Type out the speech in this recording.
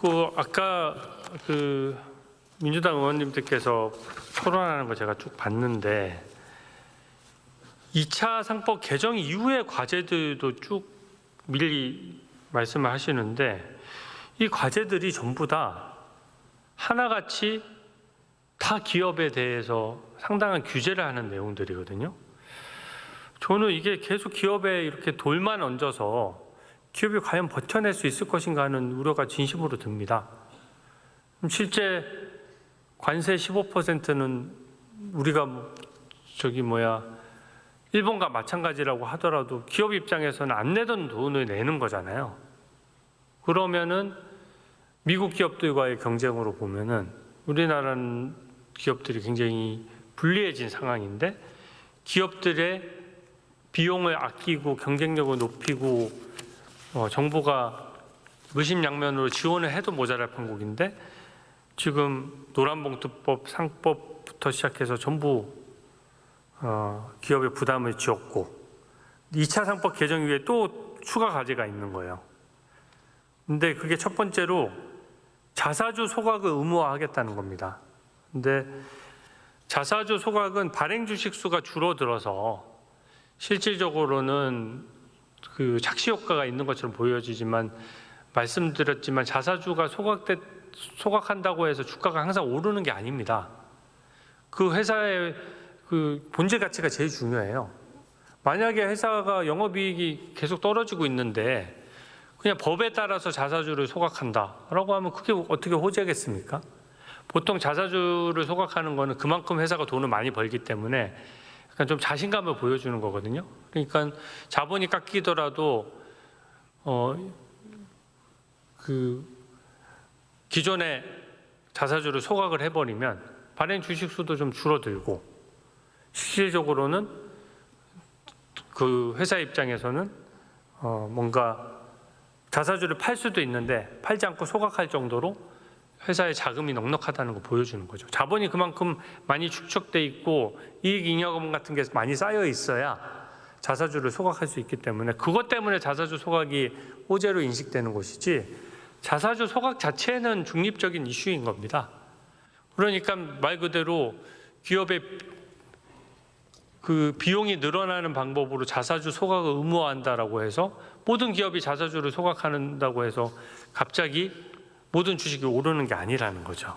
그 아까 그 민주당 의원님들께서 토론하는 거 제가 쭉 봤는데 2차 상법 개정 이후의 과제들도 쭉 미리 말씀을 하시는데 이 과제들이 전부 다 하나같이 다 기업에 대해서 상당한 규제를 하는 내용들이거든요. 저는 이게 계속 기업에 이렇게 돌만 얹어서 기업이 과연 버텨낼 수 있을 것인가 하는 우려가 진심으로 듭니다. 실제 관세 15%는 우리가 뭐 저기 뭐야 일본과 마찬가지라고 하더라도 기업 입장에서는 안 내던 돈을 내는 거잖아요. 그러면은 미국 기업들과의 경쟁으로 보면은 우리나라는 기업들이 굉장히 불리해진 상황인데 기업들의 비용을 아끼고 경쟁력을 높이고 어, 정부가 무심양면으로 지원을 해도 모자랄 판국인데 지금 노란봉투법 상법부터 시작해서 전부 어, 기업의 부담을 지었고 2차 상법 개정 이후에 또 추가 과제가 있는 거예요. 근데 그게 첫 번째로 자사주 소각을 의무화하겠다는 겁니다. 근데 자사주 소각은 발행 주식 수가 줄어들어서 실질적으로는 그 착시 효과가 있는 것처럼 보여지지만 말씀드렸지만 자사주가 소각돼 소각한다고 해서 주가가 항상 오르는 게 아닙니다. 그 회사의 그 본질 가치가 제일 중요해요. 만약에 회사가 영업이익이 계속 떨어지고 있는데 그냥 법에 따라서 자사주를 소각한다라고 하면 그게 어떻게 호재겠습니까? 보통 자사주를 소각하는 거는 그만큼 회사가 돈을 많이 벌기 때문에 약간 좀 자신감을 보여주는 거거든요. 그러니까 자본이 깎이더라도 어 그 기존에 자사주를 소각을 해버리면 발행 주식 수도 좀 줄어들고 실질적으로는 그 회사 입장에서는 어 뭔가 자사주를 팔 수도 있는데 팔지 않고 소각할 정도로 회사의 자금이 넉넉하다는 거 보여주는 거죠. 자본이 그만큼 많이 축적돼 있고 이익 잉여금 같은 게 많이 쌓여 있어야 자사주를 소각할 수 있기 때문에 그것 때문에 자사주 소각이 호재로 인식되는 것이지 자사주 소각 자체는 중립적인 이슈인 겁니다. 그러니까 말 그대로 기업의 그 비용이 늘어나는 방법으로 자사주 소각을 의무화한다라고 해서 모든 기업이 자사주를 소각한다고 해서 갑자기 모든 주식이 오르는 게 아니라는 거죠.